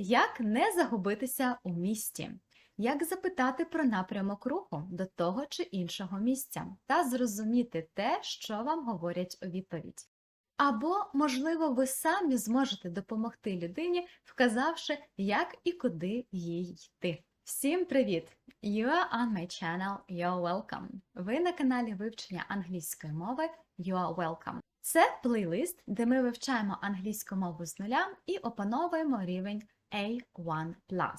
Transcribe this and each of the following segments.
Як не загубитися у місті? Як запитати про напрямок руху до того чи іншого місця та зрозуміти те, що вам говорять у відповідь? Або, можливо, ви самі зможете допомогти людині, вказавши, як і куди їй йти. Всім привіт! You are on my channel, you're welcome. Ви на каналі вивчення англійської мови You are welcome. Це плейлист, де ми вивчаємо англійську мову з нуля і опановуємо рівень A1+.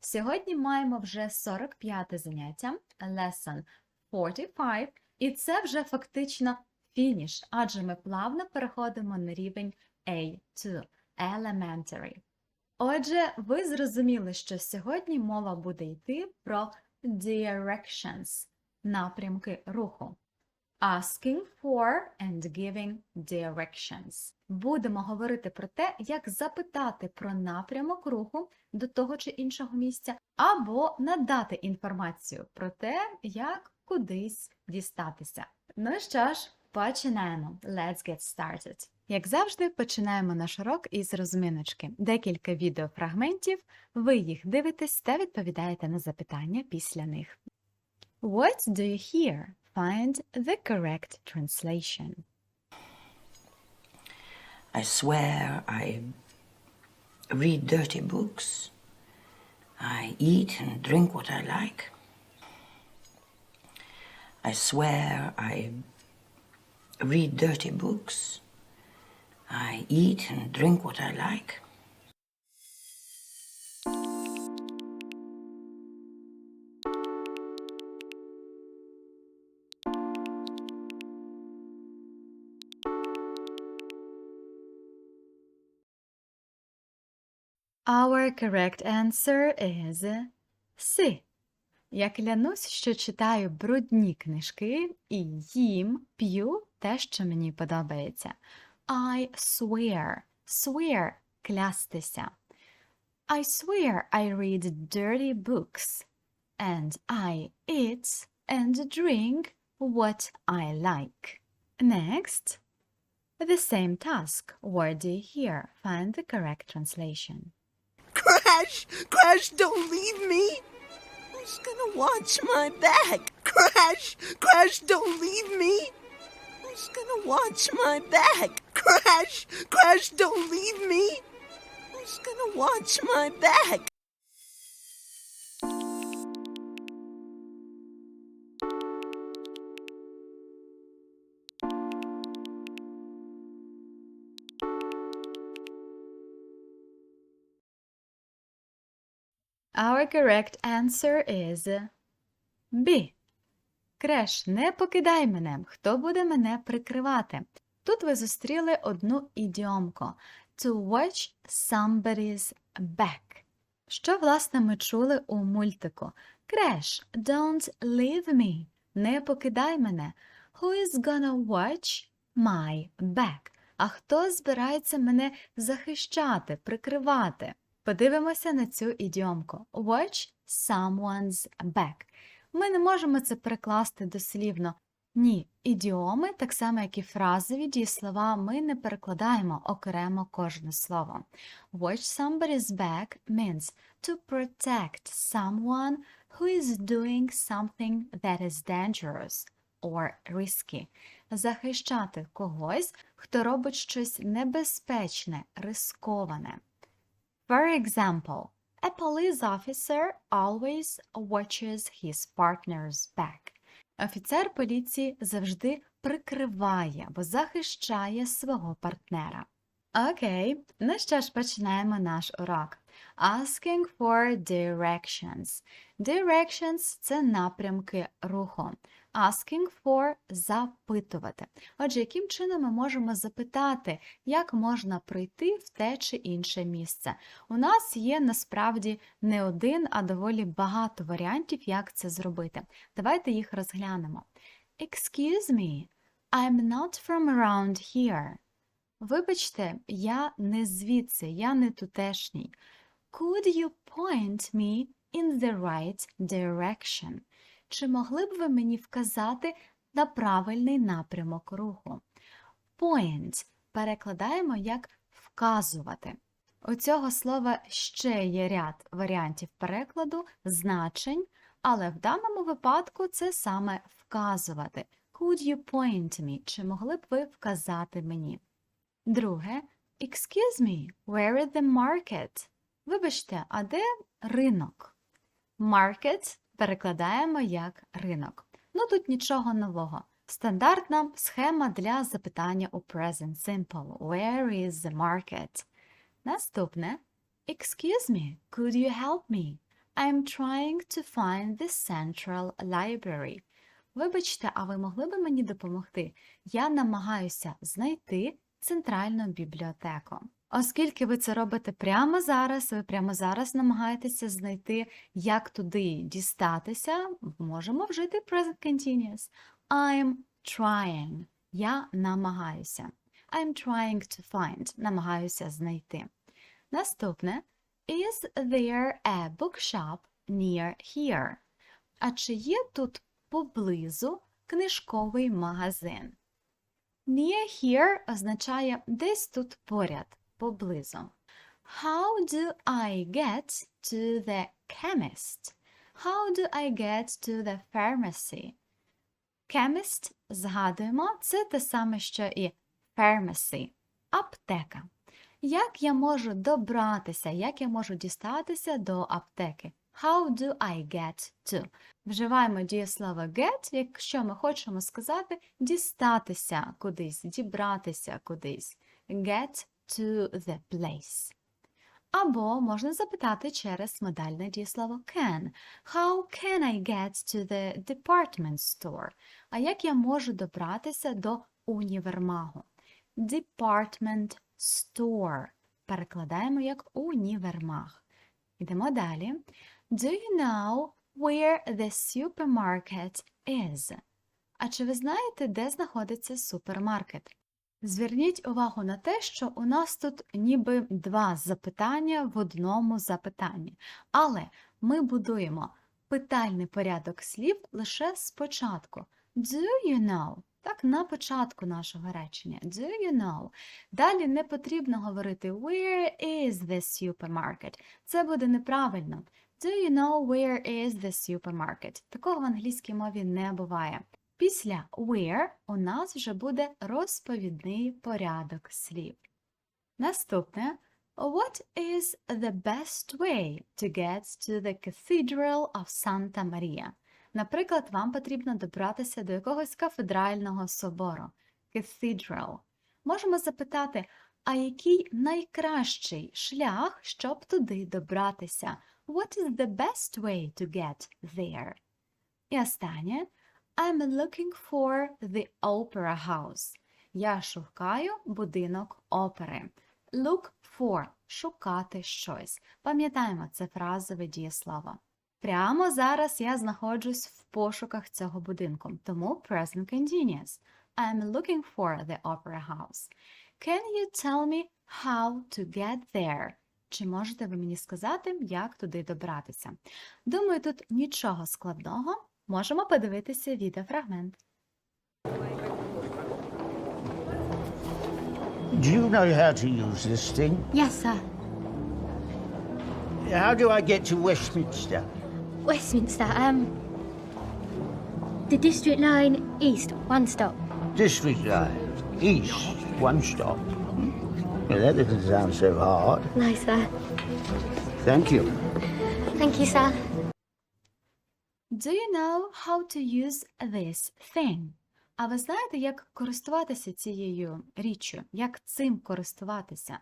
Сьогодні маємо вже 45 заняття, lesson 45, і це вже фактично фініш, адже ми плавно переходимо на рівень A2 Elementary. Отже, ви зрозуміли, що сьогодні мова буде йти про directions напрямки руху. Asking for and giving directions. Будемо говорити про те, як запитати про напрямок руху до того чи іншого місця, або надати інформацію про те, як кудись дістатися. Ну що ж, починаємо. Let's get started. Як завжди, починаємо наш урок із розминочки. Декілька відеофрагментів, ви їх дивитесь та відповідаєте на запитання після них. What do you hear? Find the correct translation. I swear I read dirty books. I eat and drink what I like. I swear I read dirty books. I eat and drink what I like. Our correct answer is C. Я клянусь, що читаю брудні книжки і їм, п'ю те, що мені подобається. I swear. Swear – клястися. I swear I read dirty books. And I eat and drink what I like. Next. The same task. Word do you hear? Find the correct translation. Crash! Crash, don't leave me! Who's gonna watch my back? Crash! Crash, don't leave me! Who's gonna watch my back? Crash! Crash, don't leave me! Who's gonna watch my back? Our correct answer is B. Креш, не покидай мене. Хто буде мене прикривати? Тут ви зустріли одну ідіомку to watch somebody's back. Що, власне, ми чули у мультику? Креш, don't leave me. Не покидай мене. Who is gonna watch my back? А хто збирається мене захищати, прикривати? Подивимося на цю ідіомку. Watch someone's back. Ми не можемо це перекласти дослівно. Ні, ідіоми, так само як і фразові дієслова, ми не перекладаємо окремо кожне слово. Watch somebody's back means to protect someone who is doing something that is dangerous or risky. Захищати когось, хто робить щось небезпечне, рисковане. For example, a police officer always watches his partner's back. Офіцер поліції завжди прикриває або захищає свого партнера. Окей, ну що ж, починаємо наш урок. Asking for directions. Directions – це напрямки руху. Asking for – запитувати. Отже, яким чином ми можемо запитати, як можна прийти в те чи інше місце? У нас є насправді не один, а доволі багато варіантів, як це зробити. Давайте їх розглянемо. Excuse me, I'm not from around here. Вибачте, я не звідси, я не тутешній. Could you point me in the right direction? Чи могли б ви мені вказати на правильний напрямок руху? Point перекладаємо як вказувати. У цього слова ще є ряд варіантів перекладу, значень, але в даному випадку це саме вказувати. Could you point me? Чи могли б ви вказати мені? Друге, excuse me, where is the market? Вибачте, а де ринок? Market перекладаємо як ринок. Ну тут нічого нового. Стандартна схема для запитання у present simple. Where is the market? Наступне. Excuse me, could you help me? I'm trying to find the central library. Вибачте, а ви могли би мені допомогти? Я намагаюся знайти центральну бібліотеку. Оскільки ви це робите прямо зараз, ви прямо зараз намагаєтеся знайти, як туди дістатися, можемо вжити present continuous. I'm trying. Я намагаюся. I'm trying to find. Намагаюся знайти. Наступне. Is there a bookshop near here? А чи є тут поблизу книжковий магазин? Near here означає десь тут поряд, поблизу. How do I get to the chemist? How do I get to the pharmacy? Chemist, згадуємо, це те саме, що і pharmacy – аптека. Як я можу добратися, як я можу дістатися до аптеки? How do I get to? Вживаємо дієслово get, якщо ми хочемо сказати дістатися кудись, дібратися кудись. Get to the place. Або можна запитати через модальне дієслово can. How can I get to the department store? А як я можу добратися до універмагу? Department store. Перекладаємо як універмаг. Йдемо далі. Do you know where the supermarket is? А чи ви знаєте, де знаходиться супермаркет? Зверніть увагу на те, що у нас тут ніби два запитання в одному запитанні. Але ми будуємо питальний порядок слів лише спочатку. Do you know? Так, на початку нашого речення. Do you know? Далі не потрібно говорити Where is the supermarket? Це буде неправильно. Do you know where is the supermarket? Такого в англійській мові не буває. Після where у нас вже буде розповідний порядок слів. Наступне. What is the best way to get to the Cathedral of Santa Maria? Наприклад, вам потрібно добратися до якогось кафедрального собору. Cathedral. Можемо запитати, а який найкращий шлях, щоб туди добратися? What is the best way to get there? І останнє. I'm looking for the opera house. Я шукаю будинок опери. Look for – шукати щось. Пам'ятаємо, це фразове дієслово. Прямо зараз я знаходжусь в пошуках цього будинку, тому present continuous. I'm looking for the opera house. Can you tell me how to get there? Чи можете ви мені сказати, як туди добратися? Думаю, тут нічого складного. Можемо подивитися відеофрагмент. Do you know how to use this thing? Yes, sir. How do I get to Westminster? Westminster, um. The District Line East, one stop. District line. East. One stop. Hmm? Well, that doesn't sound so hard. No, sir. Thank you. Thank you, sir. Do you know how to use this thing? А ви знаєте, як користуватися цією річчю? Як цим користуватися?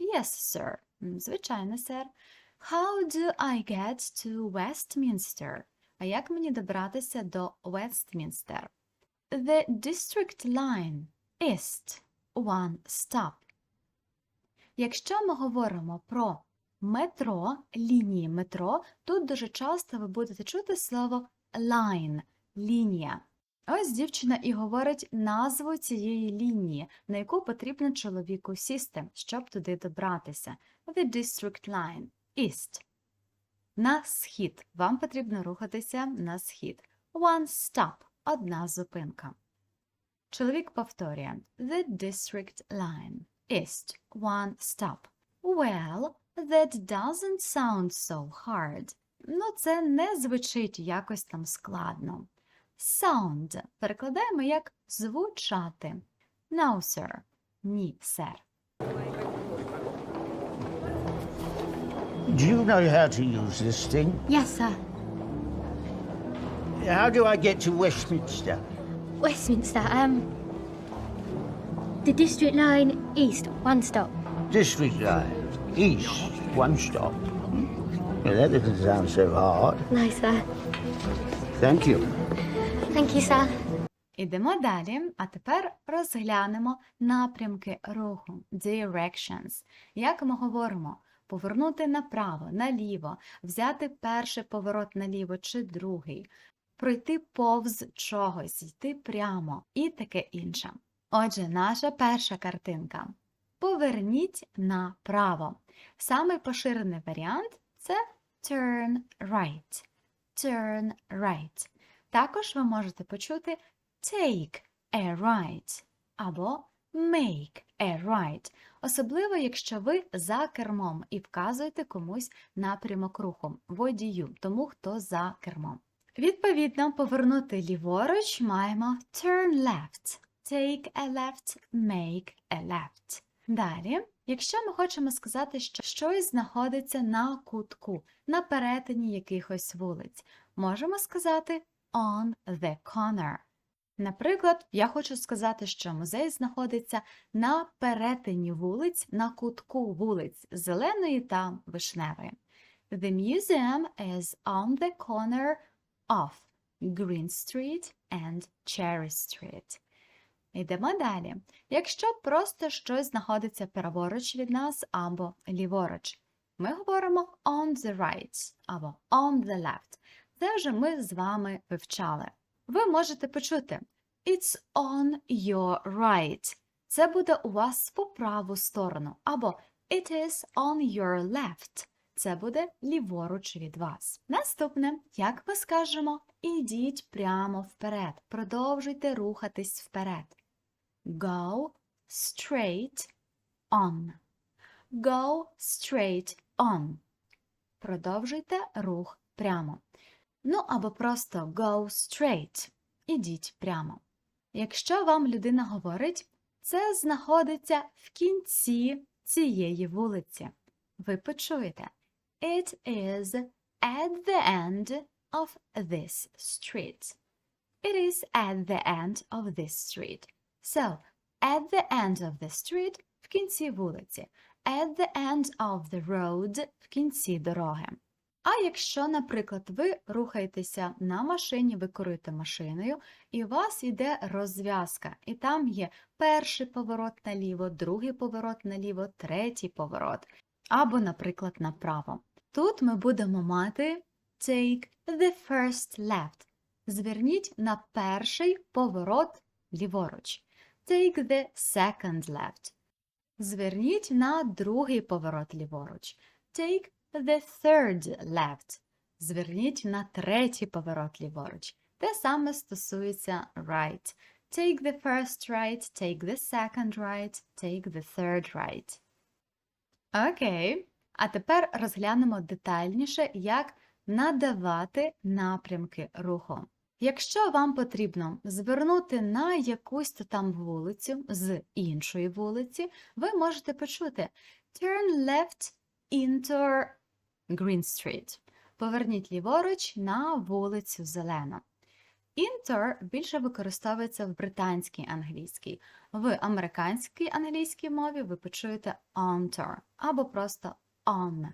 Yes, sir. Звичайно, сер. How do I get to Westminster? А як мені добратися до Вестмінстер? The district line East. One stop. Якщо ми говоримо про метро, лінії метро, тут дуже часто ви будете чути слово line – лінія. Ось дівчина і говорить назву цієї лінії, на яку потрібно чоловіку сісти, щоб туди добратися. The district line – east. На схід. Вам потрібно рухатися на схід. One stop – одна зупинка. Чоловік повторює The district line – east. One stop. Well, that doesn't sound so hard. Ну, це не звучить якось там складно. Sound перекладаємо як звучати. No, sir. Ні, сер. Do you know how to use this thing? Yes, sir. How do I get to Westminster? Westminster, um. The District Line East, one stop. District line. East. One stop. Well, that doesn't sound so hard. No, sir. Thank you. Thank you, sir. Ідемо далі, а тепер розглянемо напрямки руху directions. Як ми говоримо? Повернути направо, наліво, взяти перший поворот наліво чи другий, пройти повз чогось, йти прямо і таке інше. Отже, наша перша картинка. Поверніть направо. Самий поширений варіант це turn right. Turn right. Також ви можете почути take a right або make a right, особливо якщо ви за кермом і вказуєте комусь напрямок руху, водію, тому хто за кермом. Відповідно, повернути ліворуч маємо turn left, take a left, make a left. Далі, якщо ми хочемо сказати, що щось знаходиться на кутку, на перетині якихось вулиць, можемо сказати on the corner. Наприклад, я хочу сказати, що музей знаходиться на перетині вулиць, на кутку вулиць Зеленої та Вишневої. The museum is on the corner of Green Street and Cherry Street. Йдемо далі. Якщо просто щось знаходиться праворуч від нас або ліворуч, ми говоримо on the right або on the left. Це вже ми з вами вивчали. Ви можете почути It's on your right. Це буде у вас по праву сторону. Або It is on your left. Це буде ліворуч від вас. Наступне, як ми скажемо, ідіть прямо вперед. Продовжуйте рухатись вперед. Go straight on. Go straight on. Продовжуйте рух прямо. Ну або просто go straight. Ідіть прямо. Якщо вам людина говорить, це знаходиться в кінці цієї вулиці. Ви почуєте It is at the end of this street. It is at the end of this street. So, at the end of the street в кінці вулиці. At the end of the road в кінці дороги. А якщо, наприклад, ви рухаєтеся на машині, ви керуєте машиною, і у вас йде розв'язка, і там є перший поворот наліво, другий поворот наліво, третій поворот, або, наприклад, направо. Тут ми будемо мати take the first left. Зверніть на перший поворот ліворуч. Take the second left. Зверніть на другий поворот ліворуч. Take the third left. Зверніть на третій поворот ліворуч. Те саме стосується right. Take the first right, take the second right, take the third right. Окей. А тепер розглянемо детальніше, як надавати напрямки руху. Якщо вам потрібно звернути на якусь там вулицю з іншої вулиці, ви можете почути Turn left into Green Street. Поверніть ліворуч на вулицю Зелену. Інтер більше використовується в британській англійській. В американській англійській мові ви почуєте onto або просто on.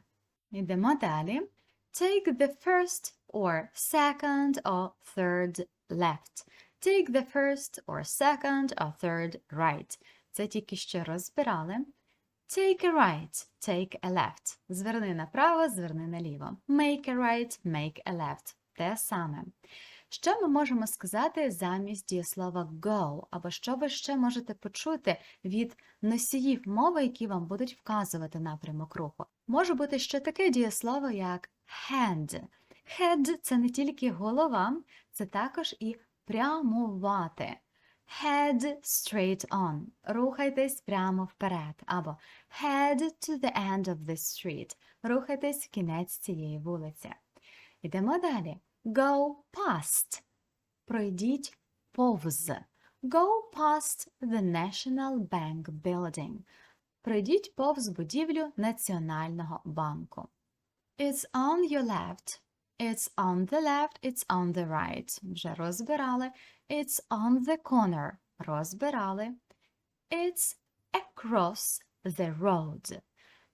Йдемо далі. Take the first or second or third left. Take the first or second or third right. Це тільки що розбирали. Take a right, take a left. Зверни направо, зверни наліво. Make a right, make a left. Те саме. Що ми можемо сказати замість дієслова go? Або що ви ще можете почути від носіїв мови, які вам будуть вказувати напрямок руху? Може бути ще таке дієслово, як head. Head – це не тільки голова, це також і прямувати. head straight on. Рухайтесь прямо вперед. Або head to the end of this street. Рухайтесь в кінець цієї вулиці. Йдемо далі. Go past. Пройдіть повз. Go past the National Bank building. Пройдіть повз будівлю Національного банку. It's on your left. It's on the left, it's on the right. Вже розбирали. It's on the corner. Розбирали. It's across the road.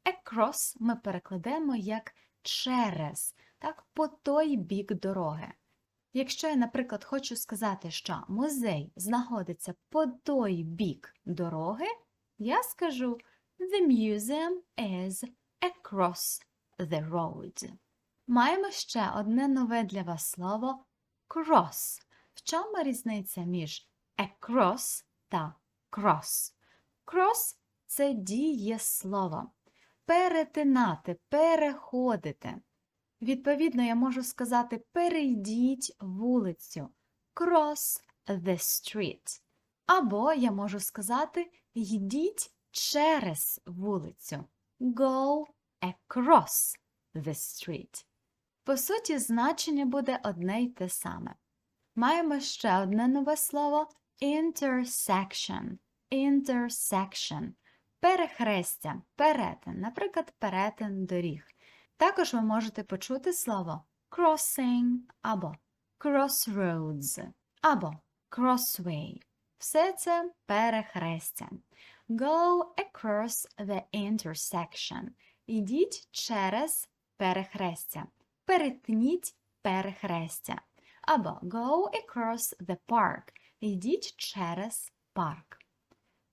Across ми перекладемо як через, так, по той бік дороги. Якщо я, наприклад, хочу сказати, що музей знаходиться по той бік дороги, я скажу The museum is across the road. Маємо ще одне нове для вас слово cross. В чому різниця між across та cross? Cross – це дієслово. Перетинати, переходити. Відповідно, я можу сказати перейдіть вулицю. Cross the street. Або я можу сказати йдіть через вулицю. Go across the street. По суті, значення буде одне й те саме. Маємо ще одне нове слово intersection. Intersection. Перехрестя, перетин, наприклад, перетин доріг. Також ви можете почути слово crossing або crossroads або crossway. Все це перехрестя. Go across the intersection. Ідіть через перехрестя. Перетніть перехрестя. Або go across the park. Ідіть через парк.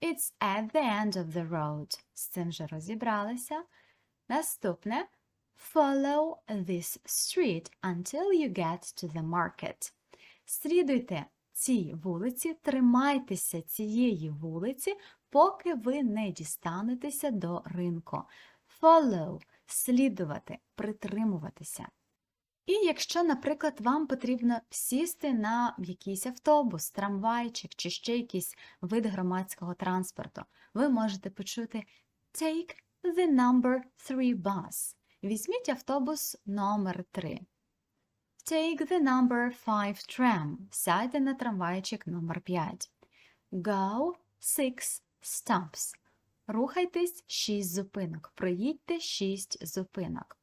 It's at the end of the road. З цим же розібралися. Наступне Follow this street until you get to the market. Слідуйте цій вулиці, тримайтеся цієї вулиці, поки ви не дістанетеся до ринку. Follow – слідувати, притримуватися. І якщо, наприклад, вам потрібно сісти на якийсь автобус, трамвайчик чи ще якийсь вид громадського транспорту, ви можете почути Take the number 3 bus. Візьміть автобус номер 3. Take the number 5 tram. Сядьте на трамвайчик номер 5. Go 6 stops. Рухайтесь 6 зупинок. Проїдьте 6 зупинок.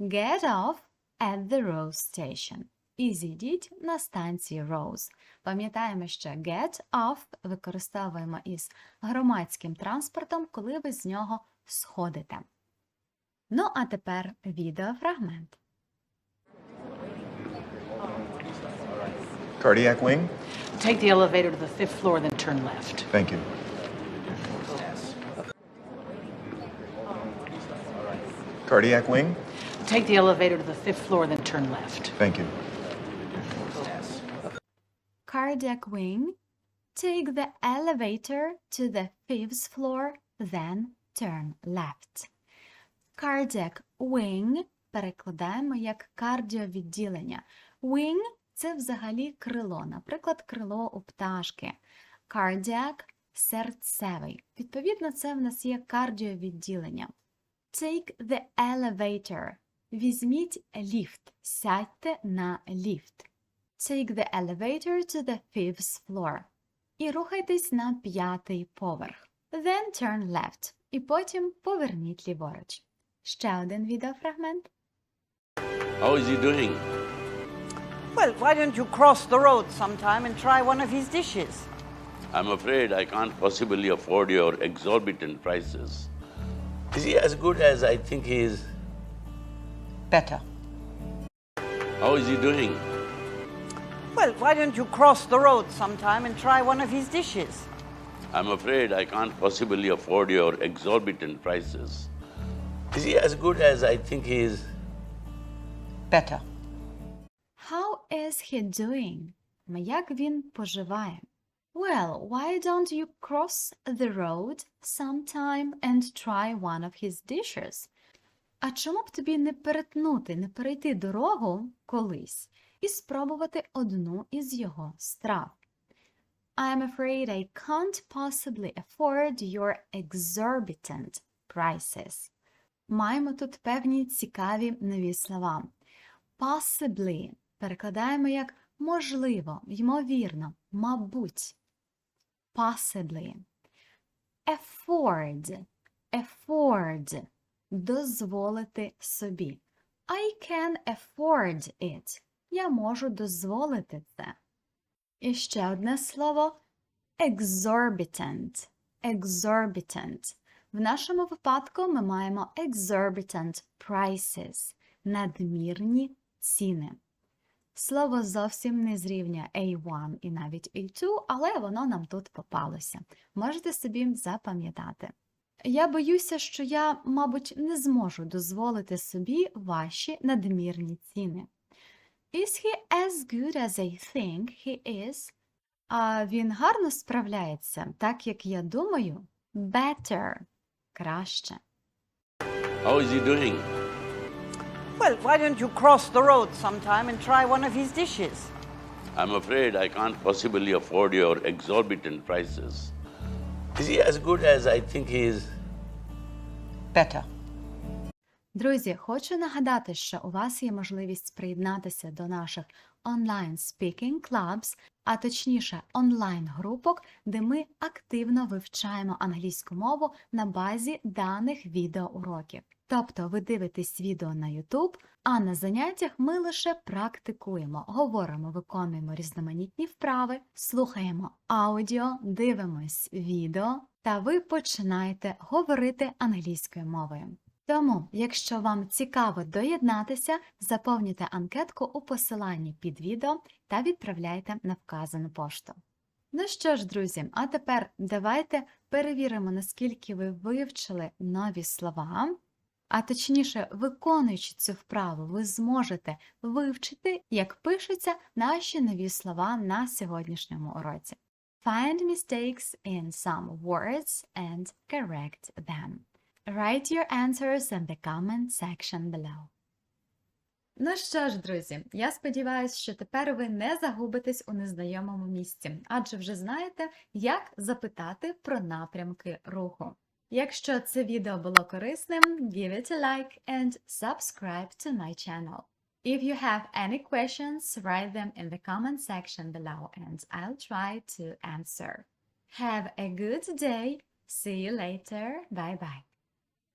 Get off at the Rose Station. І зійдіть на станції Rose. Пам'ятаємо, що get off використовуємо із громадським транспортом, коли ви з нього сходите. Ну, а тепер відеофрагмент. Cardiac wing? Take the elevator to the fifth floor, then turn left. Thank you. Cardiac wing? Take the elevator to the fifth floor, then turn left. Thank you. Cardiac wing. Take the elevator to the fifth floor, then turn left. Cardiac wing перекладаємо як кардіовідділення. Wing – це взагалі крило, наприклад, крило у пташки. Cardiac – серцевий. Відповідно, це в нас є кардіовідділення. Take the elevator. Візьміть ліфт. Сядьте на ліфт. Take the elevator to the fifth floor. І рухайтесь на п'ятий поверх. Then turn left. І потім поверніть ліворуч. Ще один відеофрагмент. How is he doing? Well, why don't you cross the road sometime and try one of his dishes? I'm afraid I can't possibly afford your exorbitant prices. Is he as good as I think he is? Better. How is he doing? Well, why don't you cross the road sometime and try one of his dishes? I'm afraid I can't possibly afford your exorbitant prices. Is he as good as I think he is? Better. How is he doing? Як він поживає? Well, why don't you cross the road sometime and try one of his dishes? А чому б тобі не перетнути, не перейти дорогу колись і спробувати одну із його страв? I'm afraid I can't possibly afford your exorbitant prices. Маємо тут певні цікаві нові слова. Possibly перекладаємо як можливо, ймовірно, мабуть. Possibly. Afford. Afford. Дозволити собі. I can afford it. Я можу дозволити це. І ще одне слово exorbitant. Exorbitant. В нашому випадку ми маємо exorbitant prices надмірні ціни. Слово зовсім не з рівня A1 і навіть A2, але воно нам тут попалося. Можете собі запам'ятати. Я боюся, що я, мабуть, не зможу дозволити собі ваші надмірні ціни. Is he as good as I think he is? А він гарно справляється, так як я думаю, better – краще. How is he doing? Well, why don't you cross the road sometime and try one of his dishes? I'm afraid I can't possibly afford your exorbitant prices. Is he as good as I think he is? Better. Друзі, хочу нагадати, що у вас є можливість приєднатися до наших онлайн speaking clubs, а точніше онлайн-групок, де ми активно вивчаємо англійську мову на базі даних відеоуроків. Тобто ви дивитесь відео на YouTube, а на заняттях ми лише практикуємо, говоримо, виконуємо різноманітні вправи, слухаємо аудіо, дивимось відео, та ви починаєте говорити англійською мовою. Тому, якщо вам цікаво доєднатися, заповнюйте анкетку у посиланні під відео та відправляйте на вказану пошту. Ну що ж, друзі, а тепер давайте перевіримо, наскільки ви вивчили нові слова. А точніше, виконуючи цю вправу, ви зможете вивчити, як пишуться наші нові слова на сьогоднішньому уроці. Find mistakes in some words and correct them. Write your answers in the comment section below. Ну що ж, друзі, я сподіваюся, що тепер ви не загубитесь у незнайомому місці, адже вже знаєте, як запитати про напрямки руху. Якщо це відео було корисним, give it a like and subscribe to my channel. If you have any questions, write them in the comment section below and I'll try to answer. Have a good day. See you later. Bye bye.